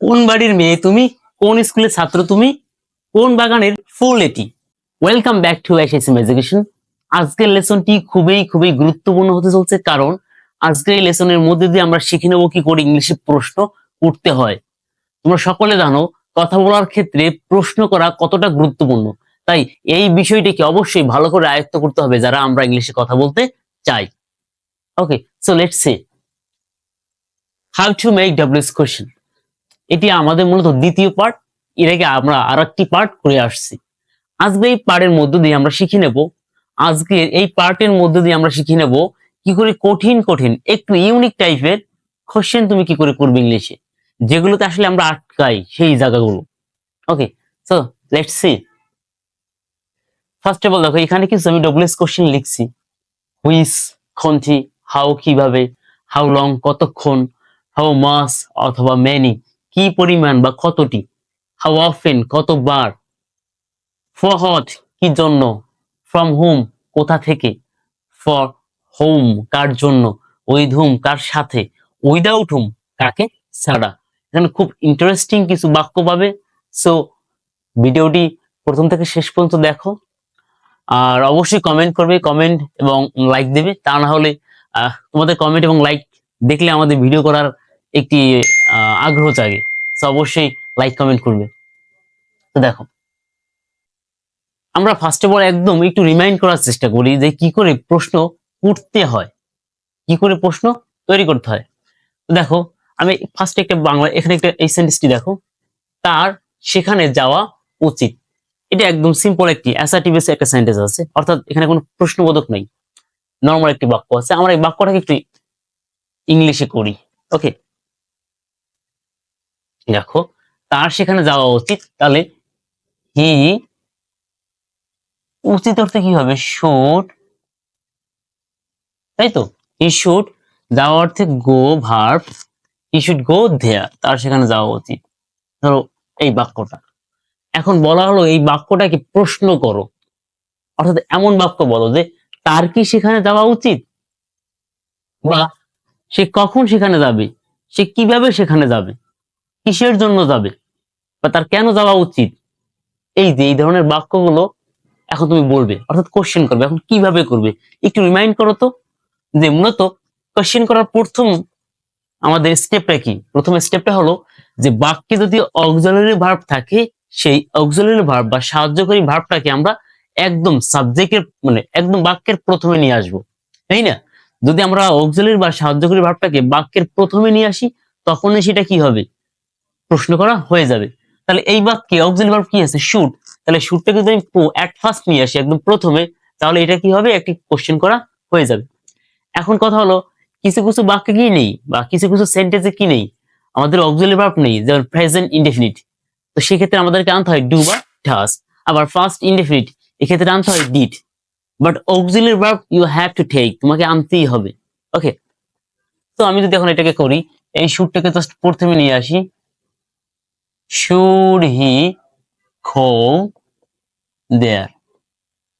কোন বাড়ির মেয়ে তুমি? কোন স্কুলের ছাত্র তুমি? কোন বাগানের ফুল এটি? Welcome back to SSM education আজকের লেসনটি খুবই খুবই গুরুত্বপূর্ণ হতে চলছে কারণ আজকের এই লেসনের মধ্যে দিয়ে আমরা শিখে নেব কি করে ইংলিশে প্রশ্ন করতে হয়। তোমরা সকলে জানো, কথা বলার ক্ষেত্রে প্রশ্ন করা কতটা গুরুত্বপূর্ণ। তাই এই বিষয়টিকে অবশ্যই ভালো করে আয়ত্ত করতে হবে যারা আমরা ইংলিশে কথা বলতে চাই। Okay so let's say how to make WH question এটি আমাদের মূলত দ্বিতীয় পার্ট এর আগে আমরা আর একটি পার্ট করে আসছি। আজকে এই পার্টের মধ্য দিয়ে আমরা শিখে নেব। আজকে এই পার্টের মধ্য দিয়ে আমরা শিখে নেব কি করে কঠিন কঠিন, একটু ইউনিক টাইপের কোশ্চেন তুমি কি করে করবে ইংলিশে। যেগুলোতে আসলে আমরা আটকাই সেই জায়গাগুলো। Okay so let's see first of all দেখো, এখানে কিছু আমি ডব্লিউএস কোশ্চেন লিখছি। হুইস খন্তি হাউ কীভাবে হাউ লং কতক্ষণ হাউ মাস অথবা মেনি কি পরিমাণ বা কতটি? হাউ অফেন কতবার? ফর হট কি জন্য? ফ্রম হোম কোথা থেকে? ফর হোম কার জন্য? উইথ হোম কার সাথে? উইদাউট হোম কাকে? ছাড়া। এখানে খুব ইন্টারেস্টিং কিছু বাক্য পাবে। সো ভিডিওটি প্রথম থেকে শেষ পর্যন্ত দেখো। আর অবশ্যই কমেন্ট করবে কমেন্ট এবং লাইক দেবে। তা না হলে তোমাদের কমেন্ট এবং লাইক দেখলে আমাদের ভিডিও করার একটি আগ্রহ জাগে। তো অবশ্যই লাইক কমেন্ট করবে। তো দেখো, আমরা ফার্স্ট অফ অল একদম একটু রিমাইন্ড করার চেষ্টা করি যে কি করে প্রশ্ন করতে হয়। কি করে প্রশ্ন তৈরি করতে হয়। দেখো, আমি ফার্স্ট একটা বাংলা, এখানে একটা এই সেন্টেন্সটি দেখো। তার সেখানে যাওয়া উচিত। এটা একদম সিম্পল একটি অ্যাসার্টিভ একটা সেন্টেন্স আছে। অর্থাৎ এখানে কোনো প্রশ্নবোধক নেই। নর্মাল একটি বাক্য আছে। আমরা এই বাক্যটাকে একটু ইংলিশে করি। ওকে দেখো, তার সেখানে যাওয়া উচিত। তাহলে হি উচিত অর্থে কি হবে? শুট তাই তো? হি শুড যাওয়া অর্থে গো ভার্ব হি শুড গো দেয়ার তার সেখানে যাওয়া উচিত। ধরো এই বাক্যটা। এখন বলা হলো, এই বাক্যটাকে প্রশ্ন করো। অর্থাৎ এমন বাক্য বলো যে, তার কি সেখানে যাওয়া উচিত? বা সে কখন সেখানে যাবে? সে কীভাবে সেখানে যাবে? কিসের জন্য যাবে? বা তার কেন যাওয়া উচিত? এই যে, এই ধরনের বাক্যগুলো এখন তুমি বলবে, অর্থাৎ কোশ্চেন করবে। এখন কীভাবে করবে? একটু রিমাইন্ড করো তো যে মূলত কোশ্চেন করার প্রথম আমাদের স্টেপটা কি? প্রথম স্টেপটা হলো যে বাক্যে যদি অক্সিলারি ভার্ব থাকে, সেই অক্সিলারি ভার্ব বা সাহায্যকারী ভার্বটাকে আমরা একদম সাবজেক্টের মানে একদম বাক্যের প্রথমে নিয়ে আসব। তাই না? যদি আমরা অক্সিলারি বা সাহায্যকারী ভার্বটাকে বাক্যের প্রথমে নিয়ে আসি, তখনই সেটা কি হবে? প্রশ্ন করা হয়ে যাবে। তাহলে এই বাক্যে অক্সিলারি ভার্ব কি আছে? শুট তাহলে শুটটাকে যদি আমি অ্যাট ফার্স্ট নিয়ে আসি একদম প্রথমে, তাহলে এটা কি হবে? একটি কোশ্চেন করা হয়ে যাবে। এখন কথা হলো, কিছু কিছু বাক্যে কি নেই বা কিছু কিছু সেন্টেন্সে কি নেই? আমাদের অক্সিলারি ভার্ব নেই, যেমন প্রেজেন্ট ইনডেফিনিট তো সেক্ষেত্রে আমাদেরকে আনতে হয় ডু বা ডাস আবার ফার্স্ট ইনডেফিনিট এক্ষেত্রে আনতে হয় did but auxiliary verb you have to take তোমাকে আনতেই হবে। ওকে তো আমি যদি এখন এটাকে করি, এই শুটটাকে জাস্ট প্রথমে নিয়ে আসি। শুড হি খো দেয়ার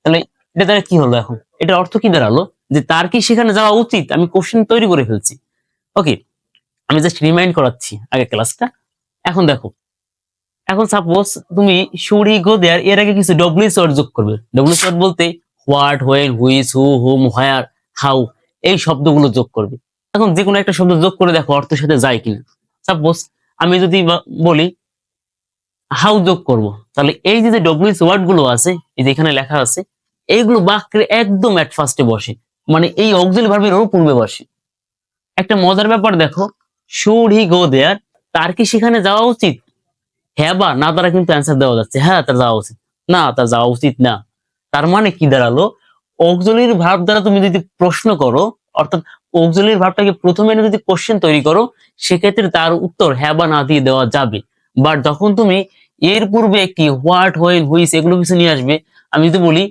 তাহলে এটা দ্বারা কি হলো এখন? এটার অর্থ কি দাঁড়াল? যে তার কি সেখানে যাওয়া উচিত? আমি কোশ্চেন তৈরি করে ফেলছি। ওকে আমি জাস্ট রিমাইন্ড করাচ্ছি আগে ক্লাসটা এখন দেখো, এখন সাপোজ তুমি হি গো দেয়ার এর আগে কিছু ডব্লিউএস ওয়ার্ড যোগ করবে। ডব্লিউএস ওয়ার্ড বলতে what when which who whom where how এই শব্দগুলো যোগ করবে। এখন যে কোনো একটা শব্দ যোগ করে দেখো অর্থের সাথে যায় কিনা। সাপোজ আমি যদি বলি হাউ যোগ করব। তাহলে এই যে ডব্লিউএস ওয়ার্ডগুলো আছে, এই যে এখানে লেখা আছে, এইগুলো বাক্যের একদম এট ফার্স্টে বসে। মানে এই অক্সিল ভার্বের ওর পূর্বে বসে। একটা মজার ব্যাপার দেখো শুড হি গো দেয়ার তার কি সেখানে যাওয়া উচিত? হ্যাঁ বা না, তারা কিন্তু অ্যান্সার দেওয়া যাচ্ছে। হ্যাঁ তার যাওয়া উচিত। না, তার যাওয়া উচিত না। তার মানে কি দাঁড়াল? অক্সিলির ভার্ব দ্বারা তুমি যদি প্রশ্ন করো, অর্থাৎ অক্সিলির ভার্বটাকে প্রথমে যদি কোশ্চেন তৈরি করো, সেক্ষেত্রে তার উত্তর হ্যাঁ বা না দিয়ে দেওয়া যাবে। বাট যখন তুমি এর পূর্বে একটি হোয়াট হোয়েন হুইস এগুলো কিছু নিয়ে আসবে। আমি যদি বলি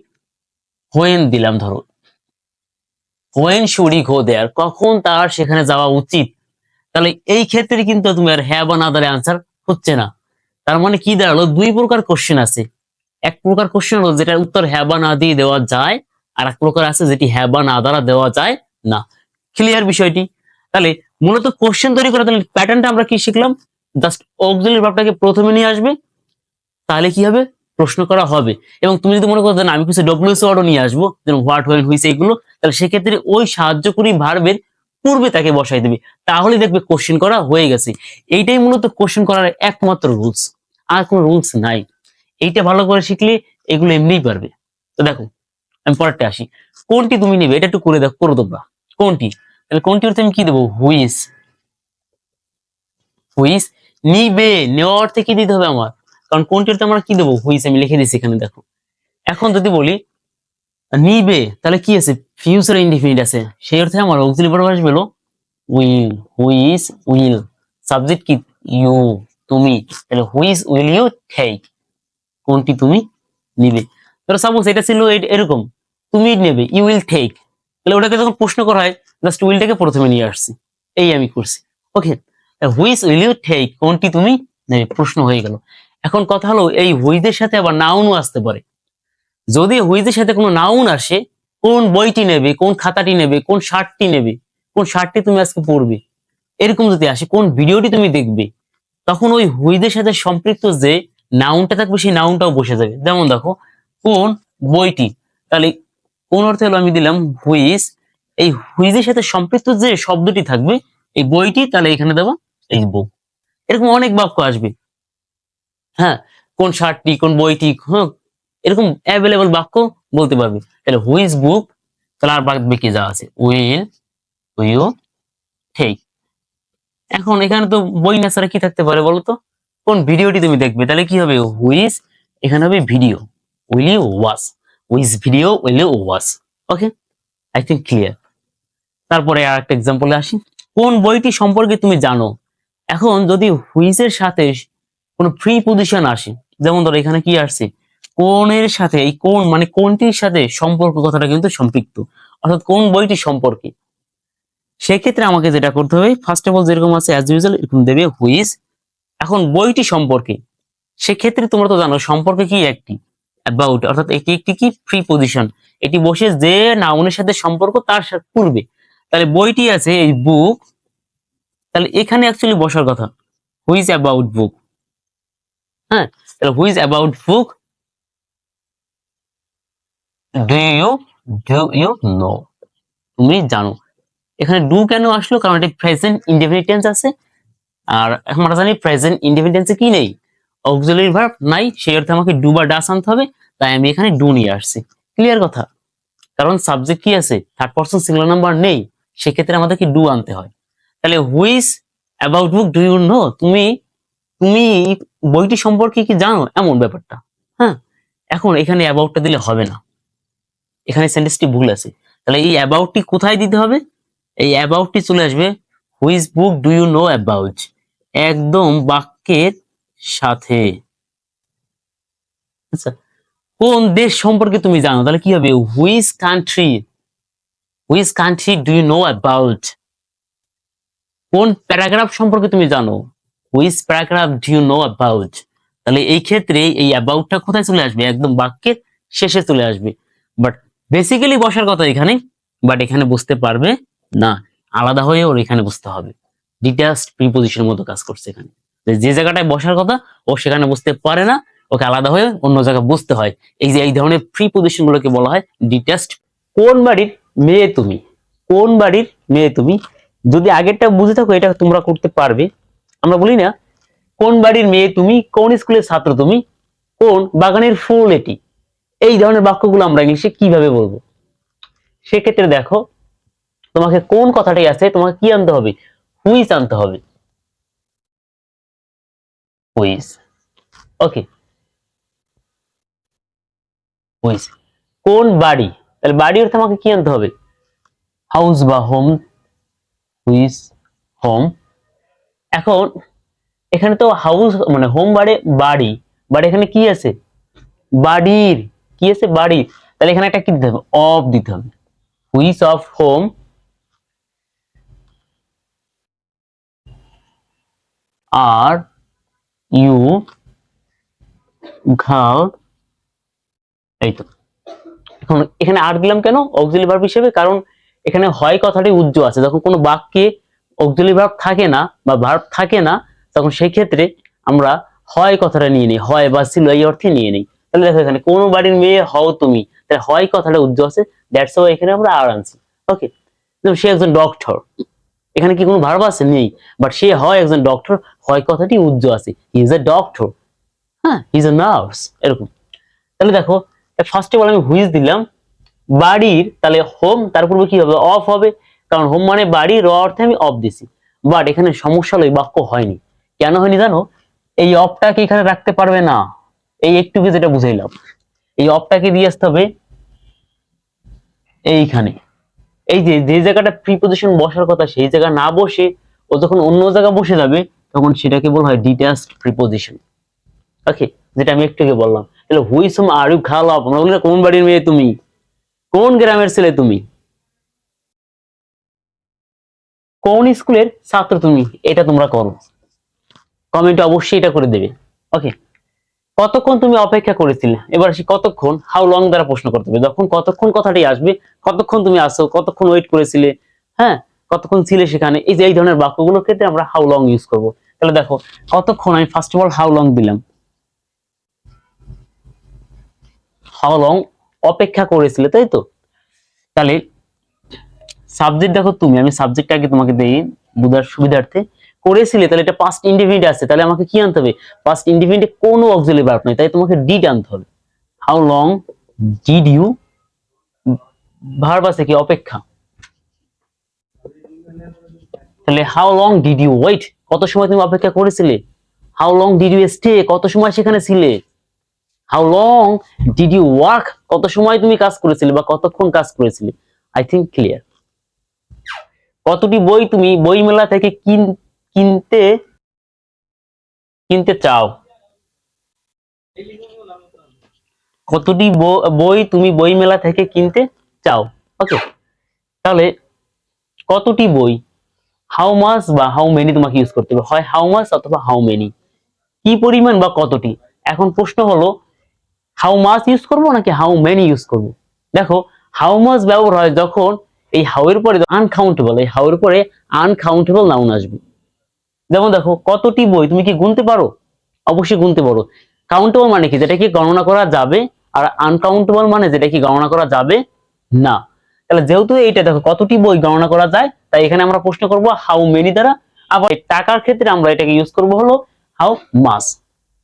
হোয়েন দিলাম ধরো। হোয়েন শুডি গো দেয়ার কখন, তার সেখানে যাওয়া উচিত? তাহলে এই ক্ষেত্রে কিন্তু তুমি আর হ্যাঁ বা না দ্বারা আনসার হচ্ছে না। তার মানে কি দাঁড়াল? দুই প্রকার কোশ্চেন আছে। এক প্রকার কোশ্চেন হলো যেটার উত্তর হ্যাঁ বা না দিয়ে দেওয়া যায়, আর এক প্রকার আছে যেটি হ্যাঁ বা না দ্বারা দেওয়া যায় না। ক্লিয়ার বিষয়টি? তাহলে মূলত কোশ্চেন তৈরি করা তাহলে প্যাটার্নটা আমরা কি শিখলাম? জাস্ট অক্সিলারি ভার্বটাকে প্রথমে নিয়ে আসবে। তাহলে কি হবে? প্রশ্ন করা হবে। এবং তুমি যদি মনে করো না, আমি কিছু ডব্লিউএস ওয়ার্ডও নিয়ে আসব হোয়াট হোয়েন হুইস এগুলো তাহলে সেক্ষেত্রে ওই সাহায্যকারী ভার্বের পূর্বে তাকে বসাই দেবে। তাহলে দেখবে কোশ্চেন করা হয়ে গেছে। এইটাই মূলত কোশ্চেন করার একমাত্র রুলস আর কোনো রুলস নাই। এইটা ভালো করে শিখলে এগুলো এমনিই পারবে তো দেখো আমি পরেরটা আসি। কোনটি তুমি নেবে? এটা একটু করে দেখো করো তোমরা কোনটি? তাহলে কোনটি অর্থে আমি কি দেবো? হুইস হুইস নিবে নেওয়া অর্থে কি দিতে হবে আমার? কারণ কোনটি অর্থে আমরা কি দেবো? হুইস আমি লিখে দিচ্ছি এখানে, দেখো। এখন যদি বলি, নিবে, তাহলে কি আছে? ফিউচার ইনডিফিনিট আছে। সেই অর্থে আমার অক্সিলারি ভার্ব আসবে হলো উইল হুইস উইল। সাবজেক্ট কি? ইউ, তুমি। তাহলে হুইস উইল ইউ টেক। কোনটি তুমি নিবে? ধরো সাপোজ এটা ছিল এরকম। তুমি নেবে ইউ উইল টেক তাহলে ওটাকে যখন প্রশ্ন করা হয় জাস্ট উইলটাকে প্রথমে নিয়ে আসছি। এই আমি করছি। ওকে হুইস উইল ইউ টেক? কোনটি তুমি? নেবে। প্রশ্ন হয়ে গেল। এখন কথা হলো, এই হুইজের সাথে আবার নাউনও আসতে পারে। যদি হুইজের সাথে কোনো নাউন আসে, কোন বইটি নেবে, কোন খাতাটি নেবে, কোন শার্টটি নেবে, কোন শার্টটি তুমি আজকে পড়বে এরকম যদি আসে, কোন ভিডিওটি তুমি দেখবে, তখন ওই হুইজের সাথে সম্পৃক্ত যে নাউনটা থাকবে, সেই নাউনটাও বসে যাবে। যেমন দেখো, কোন বইটি, তাহলে কোন অর্থে হলো আমি দিলাম হুইজ, এই হুইজের সাথে সম্পৃক্ত যে শব্দটি থাকবে, এই বইটি, তাহলে এখানে দেবো, এই বউ এরকম অনেক বাক্য আসবে। হ্যাঁ কোন শার্টটি কোন বইটি হ্যাঁ এরকম অ্যাভেলেবল বাক্য বলতে পারবে। তাহলে হুইজ বুক তাহলে আর বাদ বাকি যা আছে? উইল উইও ঠিক এখন এখানে তো বই না ছাড়া কি থাকতে পারে বলো তো? কোন ভিডিওটি তুমি দেখবে? তাহলে কি হবে? হুইজ এখানে হবে video will you watch whose video will you watch okay I think clear তারপরে আর একটা এক্সাম্পলে আসি। কোন বইটি সম্পর্কে তুমি জানো? এখন যদি হুইজের সাথে কোনো ফ্রি পজিশন আসে। যেমন ধরো এখানে কি আসছে? কোনের সাথে, এই কোন মানে কোনটির সাথে সম্পর্ক কথাটা কিন্তু সম্পৃক্ত। অর্থাৎ কোন বইটি সম্পর্কে। সেক্ষেত্রে আমাকে যেটা করতে হবে ফার্স্ট অফ অল যেরকম আছে অ্যাজ ইউজুয়াল এরকম দেবে হুইজ এখন বইটি সম্পর্কে। সেক্ষেত্রে তোমরা তো জানো, সম্পর্কে কি একটি? অ্যাবাউট অর্থাৎ এটি একটি কি? ফ্রি পজিশন এটি বসে যে নাউনের সাথে সম্পর্ক, তার সাথে পূর্বে তাহলে বইটি আছে এই বুক তাহলে এখানে অ্যাকচুয়ালি বসার কথা। হুইজ অ্যাবাউট বুক হ্যাঁ? Whose about book do you do you know তুমি জানো। এখানে ডু কেন আসলো? কারণ এটা প্রেজেন্ট ইন্ডিপেন্ডেন্স আছে। আর আমরা জানি প্রেজেন্ট ইন্ডিপেন্ডেন্সে কি নেই? অক্সিলারি ভার্ব নাই, সেই অর্থে আমাকে ডু বা ডাস আনতে হবে, তাই আমি এখানে ডু নিয়ে আসছি। ক্লিয়ার কথা? কারণ সাবজেক্ট কি আছে? থার্ড পার্সন সিঙ্গুলার নাম্বার নেই, সেক্ষেত্রে আমাদেরকে ডু আনতে হয়। তাহলে whose about book do you know তুমি তুমি বইটি সম্পর্কে কি জানো? এমন ব্যাপারটা। হ্যাঁ? এখন এখানে অ্যাবাউটটা দিলে হবে না। এখানে সেন্টেন্সটি ভুল আছে। তাহলে এই অ্যাবাউটটি কোথায় দিতে হবে? এই অ্যাবাউটটি চলে আসবে whose book do you know about একদম বাক্যের সাথে। আচ্ছা কোন দেশ সম্পর্কে তুমি জানো? তাহলে কি হবে? Whose country whose country do you know about কোন প্যারাগ্রাফ সম্পর্কে তুমি জানো? Whose paragraph do know about তাহলে এই ক্ষেত্রে এই অ্যাবাউটটা কোথায় চলে আসবে? একদম বাক্যের শেষে চলে আসবে। বাট বেসিক্যালি বসার কথা এখানে বাট এখানে বুঝতে পারবে না। আলাদা হয়ে ওর এখানে বুঝতে হবে। ডিটাস্ট প্রিপোজিশনের মতো কাজ করছে এখানে। যে যে জায়গাটায় বসার কথা, ও সেখানে বুঝতে পারে না। ওকে আলাদা হয়ে অন্য জায়গায় বুঝতে হয়। এই যে, এই ধরনের প্রিপোজিশন গুলোকে বলা হয় ডিটাস্ট কোন বাড়ির মেয়ে তুমি? কোন বাড়ির মেয়ে তুমি? যদি আগেরটা বুঝে থাকো, এটা তোমরা করতে পারবে। আমরা বলি না, কোন বাড়ির মেয়ে তুমি, কোন স্কুলের ছাত্র তুমি, কোন বাগানের ফুল এটি? এই ধরনের বাক্যগুলো আমরা ইংলিশে কীভাবে বলব? সেক্ষেত্রে দেখো, তোমাকে কোন কথাটাই আছে, তোমাকে কি আনতে হবে? হুইস আনতে হবে। ওকে কোন বাড়ি? তাহলে বাড়ি অর্থে আমাকে কি আনতে হবে? হাউস বা হোম হুইস হোম এখন এখানে তো হাউস মানে হোম বাড়ে, বাড়ি। বাট এখানে কি আছে? বাড়ির। কি আছে? বাড়ি তাহলে এখানে একটা কি দিতে হবে? অফ দিতে হবে। Which of home are you go এই তো। এখন এখানে আর দিলাম কেন? অক্সিলি ভার্ব হিসেবে, কারণ এখানে হয় কথাটি উজ্জ্ব আছে। যখন কোনো বাক্যে অক্সিলি ভার্ব থাকে না বা ভার্ব থাকে না, তখন সেই ক্ষেত্রে আমরা হয় কথাটা নিয়ে নিই, হয় বা ছিল এই অর্থে নিয়ে নিই। তাহলে দেখো এখানে, কোন বাড়ির মেয়ে হও তুমি, তাহলে হয় কথাটা উজ্জ্ব আছে দ্যাটস ওয়াই এখানে আমরা আর আনছি। ওকে সে একজন ডক্টর এখানে কি কোনো ভার্ব আছে? নেই বাট সে হয় একজন ডক্টর হয় কথাটি উজ্জ্ব আছে। হি ইজ এ ডক্টর হ্যাঁ হি ইজ এ নার্স এরকম। তাহলে দেখো ফার্স্ট অফ অল আমি হুইজ দিলাম, বাড়ির, তাহলে হোম তার পূর্বে কি হবে? অফ হবে কারণ হোম মানে বাড়ি, র অর্থে আমি অফ দিছি। বাট এখানে সমস্যা হলো বাক্য হয়নি। কেন হয়নি জানো? এই অফটাকে এখানে রাখতে পারবে না। এই একটুকে যেটা বুঝাইলাম, এই অফটাকে দিয়ে আসতে হবে এইখানে। এই যে যে জায়গাটা প্রিপোজিশন বসার কথা, সেই জায়গা না বসে, ও যখন অন্য জায়গা বসে যাবে, তখন সেটাকে বলা হয় ডিটাচড প্রিপোজিশন ওকে যেটা আমি একটুকে বললাম। তাহলে হুইসম আর ইউ খাওয়া আমরা কোন বাড়ির মেয়ে তুমি? কোন গ্রামের ছেলে তুমি? কোন স্কুলের ছাত্র তুমি? এটা তোমরা করো। কমেন্টে অবশ্যই এটা করে দেবে। ওকে কতক্ষণ তুমি অপেক্ষা করেছিলে? এবার আসি কতক্ষণ হাউ লং দ্বারা প্রশ্ন করতে হবে? যখন কতক্ষণ কথাটি আসবে, কতক্ষণ তুমি আসো কতক্ষণ ওয়েট করেছিলে হ্যাঁ? কতক্ষণ ছিলে সেখানে? এই যে, এই ধরনের বাক্যগুলোর ক্ষেত্রে আমরা হাউ লং ইউজ করব। তাহলে দেখো, কতক্ষণ আমি first of all how long দিলাম? হাউ লং অপেক্ষা করেছিলে, তাই তো? তাহলে সাবজেক্ট দেখো তুমি, আমি সাবজেক্ট আগে তোমাকে দেই বুঝার সুবিধার্থে। করেছিলে, তাহলে এটা পাস্ট ইন্ডিপেন্ডেন্ট আছে, তাহলে আমাকে কি আনতে হবে? পাস্ট ইন্ডিপেন্ডেন্ট কোনো অক্সিলারি ভার্ব নাই, তাই তোমাকে ডিড আনতে হবে। How long did you verb আছে কি, অপেক্ষা? তাহলে how long did you wait কত সময় তুমি অপেক্ষা করেছিলে? How long did you stay কত সময় সেখানে ছিলে? How long did you work কত সময় তুমি কাজ করেছিলে বা কতক্ষণ কাজ করেছিলে? আই থিঙ্ক ক্লিয়ার কতটি বই তুমি বই মেলা থেকে কিন- কিনতে কিনতে চাও? কতটি বই তুমি বই মেলা থেকে কিনতে চাও? ওকে তাহলে কতটি বই? হাউ মাস বা হাউ মেনি তোমাকে ইউজ করতে হবে? হয় হাউ মাস অথবা হাউ মেনি কি পরিমাণ বা কতটি? এখন প্রশ্ন হলো হাউ মাস ইউজ করব নাকি হাউ মেনি ইউজ করব? দেখো হাউ মাস ব্যবহার হয় যখন এই হাউ এর পরে আনকাউন্টেবল এই হাউ এর পরে আনকাউন্টেবল নাউন আসবে। যেমন দেখো, কতটি বই তুমি কি গুনতে পারো? অবশ্যই গুনতে পারো। কাউন্টেবল মানে কি? যেটা কি গণনা করা যাবে, আর আনকাউন্টেবল মানে যেটা কি গণনা করা যাবে না। তাহলে যেহেতু এইটা দেখো, কতটি বই গণনা করা যায়, তাই এখানে আমরা প্রশ্ন করব হাউ মেনি দ্বারা, আবার টাকার ক্ষেত্রে আমরা এটাকে ইউজ করব হলো হাউ মাস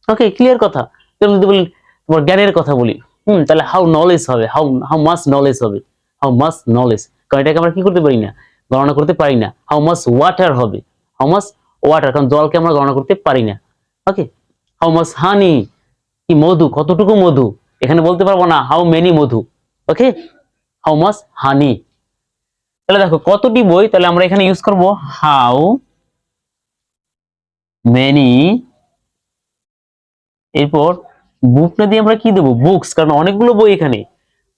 ওকে ক্লিয়ার কথা? যেমন যদি বলি, তোমার জ্ঞানের কথা বলি। হুম, তাহলে হাউ নলেজ হবে হাউ হাউ মাস নলেজ হবে হাউ মাস নলেজ কারণ এটাকে আমরা কি করতে পারি না? গণনা করতে পারি না। হাউ মাস ওয়াটার হবে? হাউ মাস ওয়াটার কারণ জলকে আমরা গণনা করতে পারি না। ওকে হাউ মাস হানি কি মধু? কতটুকু মধু? এখানে বলতে পারব না হাউ মেনি মধু। ওকে হাউ মাস হানি তাহলে দেখো, কতটি বই? তাহলে আমরা এখানে ইউজ করব হাউ মেনি এরপর বুক না দিয়ে আমরা কি দেবো? বুকস কারণ অনেকগুলো বই এখানে।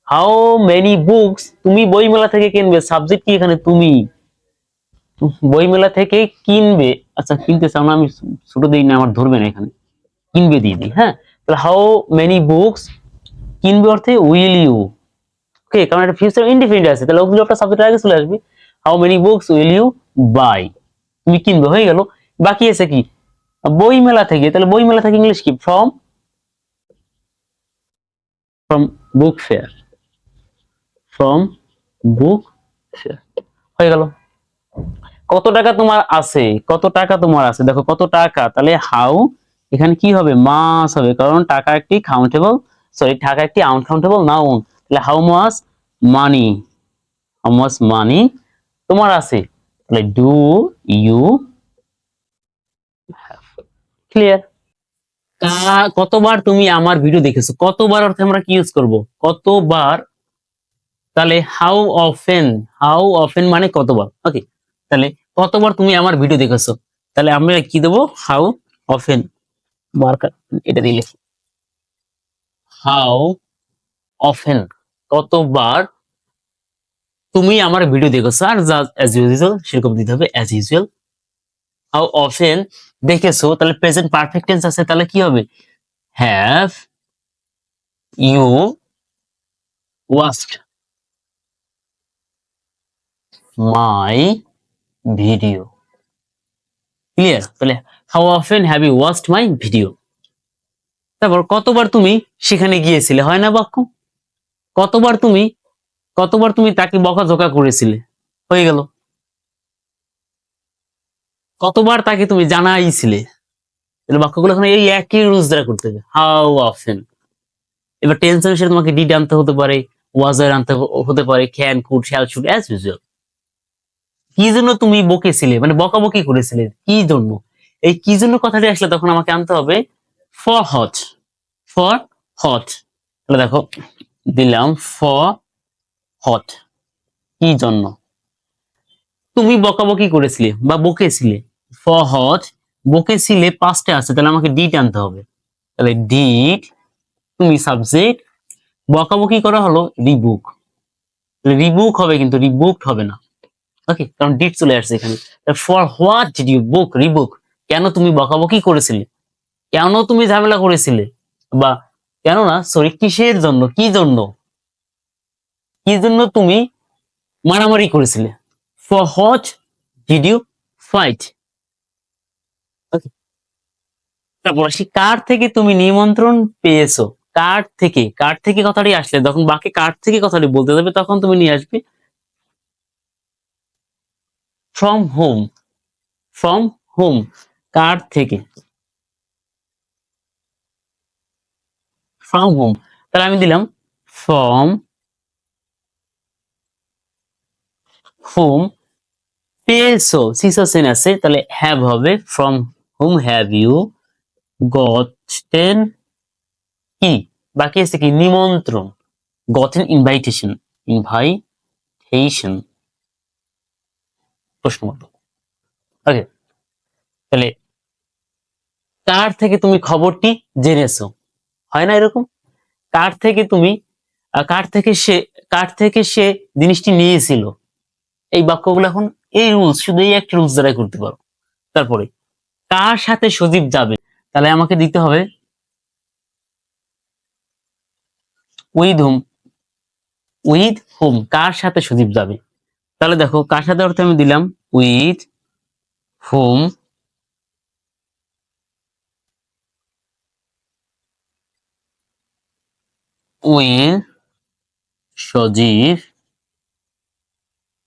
হাউ মেনি বুকস তুমি বইমেলা থেকে কিনবে? সাবজেক্ট কি এখানে তুমি? বইমেলা থেকে কিনবে? আচ্ছা কিনতে চাও না, আমি ছোট দিই না, আমার ধরবে না এখানে। কিনবে দিয়ে দিই হ্যাঁ? তাহলে হাউ মেনি বুকস কিনবে অর্থে উইল ইউ ওকে কারণ এটা ফিউচার ইন্ডিপেন্ডেন্ট আছে, তাহলে ওগুলো একটা সাবজেক্ট আগে চলে আসবে। How many books will you buy তুমি কিনবে, হয়ে গেল। বাকি আছে কি? বই মেলা থেকে, তাহলে বই মেলা থেকে ইংলিশ কি? From from book fair from book হয়ে গেল। কত টাকা তোমার আছে? কত টাকা তোমার আছে? দেখো কত টাকা। তাহলে হাউ এখানে কি হবে? মাস হবে। কারণ টাকা একটি কাউন্টেবল সরি টাকা একটি আনকাউন্টেবল নাউন তাহলে how much money how much money তোমার আছে? তাহলে ডু ইউ ক্লিয়ার কতবার তুমি আমার ভিডিও দেখেছ? কতবার অর্থে আমরা কি ইউজ করব? কতবার তাহলে হাউ অফেন হাউ অফেন মানে কতবার? ওকে তাহলে কতবার তুমি আমার ভিডিও দেখেছ? তাহলে আমরা কি দেবো? হাউ অফেন মার্কার এটা দিলে হাউ অফেন কতবার তুমি আমার ভিডিও দেখেছ? আর যা অ্যাজ ইউজুয়াল সেরকম দিতে হবে অ্যাজ ইউজুয়াল হাউ অফেন দেখেছ? তাহলে প্রেজেন্ট পারফেক্ট টেন্স আছে, তাহলে কি হবে? Have you watched my video clear তাহলে how often have you watched my video তারপর কতবার তুমি সেখানে গিয়েছিলে? হয় না, বাক্য? কতবার তুমি কতবার তুমি তাকে বকাঝকা করেছিলে? হয়ে গেল। কতবার তাকে তুমি জানাইছিলে? তাহলে বাক্যগুলো এখন এই একই রুলস দ্বারা করতে হবে। হাউ অফেন এবার টেন্সের সাথে তোমাকে ডিড আনতে হতে পারে ওয়াজার আনতে হতে পারে can could shall should as usual কি জন্য তুমি বকেছিলে? মানে বকাবকি করেছিলে? কি জন্য? এই কি জন্য কথাটি আসলে তখন আমাকে আনতে হবে? ফর হট ফর হট তাহলে দেখো, দিলাম ফর হট কি জন্য? তুমি বকাবকি করেছিলে বা বকেছিলে। ফর হট বকেছিলে পাঁচটা আছে, তাহলে আমাকে ডিট আনতে হবে। তাহলে ডিট তুমি সাবজেক্ট বকাবকি করা হলো রিবুক রিবুক হবে কিন্তু রিবুকড হবে না। ওকে কারণ ডিট চলে আসছে এখানে। For what did you book rebook কেন তুমি বকাবকি করেছিলে? কেন তুমি ঝামেলা করেছিলে? বা কেন না সরি কিসের জন্য? কি জন্য? কি জন্য তুমি মারামারি করেছিলে? For what did you fight তারপর আসি, কার থেকে তুমি নিমন্ত্রণ পেয়েছ? কার থেকে? কার থেকে কথাটি আসলে? তখন বাকি কার থেকে কথাটি বলতে যাবে, তখন তুমি নিয়ে আসবে। ফ্রম হোম ফ্রম হোম কার থেকে? ফ্রম হোম তাহলে আমি দিলাম ফ্রম হোম পেয়েছ সিসো সেন আছে, তাহলে হ্যাভ হবে from home have you gotten কি? বাকি আছে কি? নিমন্ত্রণ গটেন ইনভাইটেশন ইনভাইটেশন প্রশ্ন ওকে তাহলে কার থেকে তুমি খবরটি জেনেছো? হয় না এরকম? কার থেকে তুমি কার থেকে সে, কার থেকে সে জিনিসটি নিয়েছিল? এই বাক্যগুলো এখন এই রুলস শুধু এই একটা রুলস দ্বারাই করতে পারো। তারপরে, কার সাথে সজীব যাবে? তাহলে আমাকে দিতে হবে উইথ হোম উইথ হোম কার সাথে সজীব যাবে? তাহলে দেখো, কার সাথে অর্থে আমি দিলাম? With home with Sajib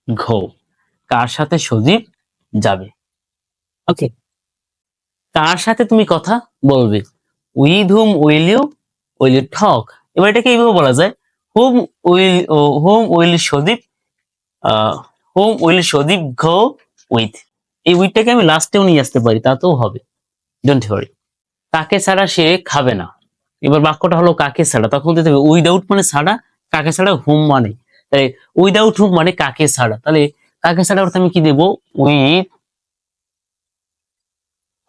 go. কার সাথে সজীব যাবে? ওকে। কার সাথে তুমি কথা বলবে। With whom will you will you talk এবার এটাকে এইভাবে বলা যায়। Home will home will Sadip home will Sadip go with এই উইথটাকে আমি লাস্টেও নিয়ে আসতে পারি, তাতেও হবে। ডোন্ট ওয়ারি কাকে ছাড়া সে খাবে না? এবার বাক্যটা হলো কাকে ছাড়া? তখন দিতে হবে উইদাউট মানে ছাড়া, কাকে ছাড়া হোম মানে। তাহলে উইদাউট হোম মানে কাকে ছাড়া? তাহলে কাকে ছাড়া অর্থ আমি কি দেবো? উইথ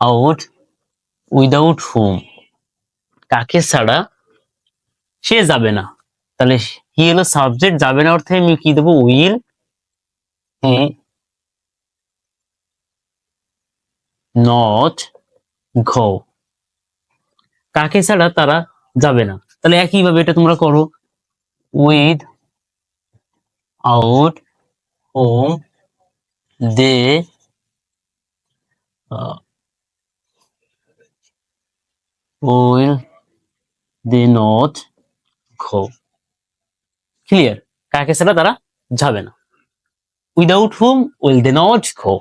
আউট উইদাউট হোম কাকে ছাড়া সে যাবে না। তাহলে হি হলো সাবজেক্ট যাবে না অর্থে আমি কি দেবো? উইল নট ঘো কাকে ছাড়া তারা যাবে না? তাহলে একইভাবে এটা তোমরা করো। With home they will they not go clear কাকে ছাড়া তারা যাবে না? Without whom will they not go